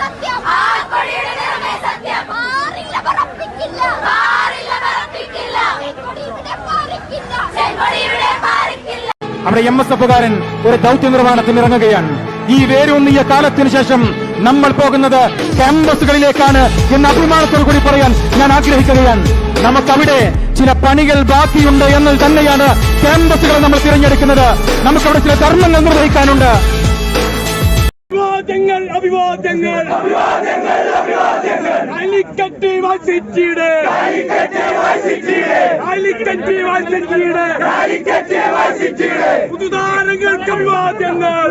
സത്യം. സത്യം. മാറില്ല പറപ്പിക്കില്ല. മാറില്ല പറപ്പിക്കില്ല. അവിടെ എം എസ് എഫുകാരൻ ഒരു ദൗത്യ നിർവഹണത്തിന് ഇറങ്ങുകയാണ്. ഈ വേരൂന്നിയ കാലത്തിന് ശേഷം നമ്മൾ പോകുന്നത് ക്യാമ്പസുകളിലേക്കാണ് എന്ന അഭിമാനത്തോടു കൂടി പറയാൻ ഞാൻ ആഗ്രഹിക്കുകയാണ്. നമുക്കവിടെ ചില പണികൾ ബാക്കിയുണ്ട് എന്നത് തന്നെയാണ് ക്യാമ്പസുകൾ നമ്മൾ തിരഞ്ഞെടുക്കുന്നത്. നമുക്കവിടെ ചില ധർമ്മങ്ങൾ നിർവഹിക്കാനുണ്ട്. അഭിവാദ്യങ്ങൾ അഭിവാദ്യങ്ങൾ. അലിക്കട്ടി വാസിറ്റിയുടെ അലിക്കട്ടി വാസിറ്റിയുടെ പുതുതാരങ്ങൾക്ക് അഭിവാദ്യങ്ങൾ.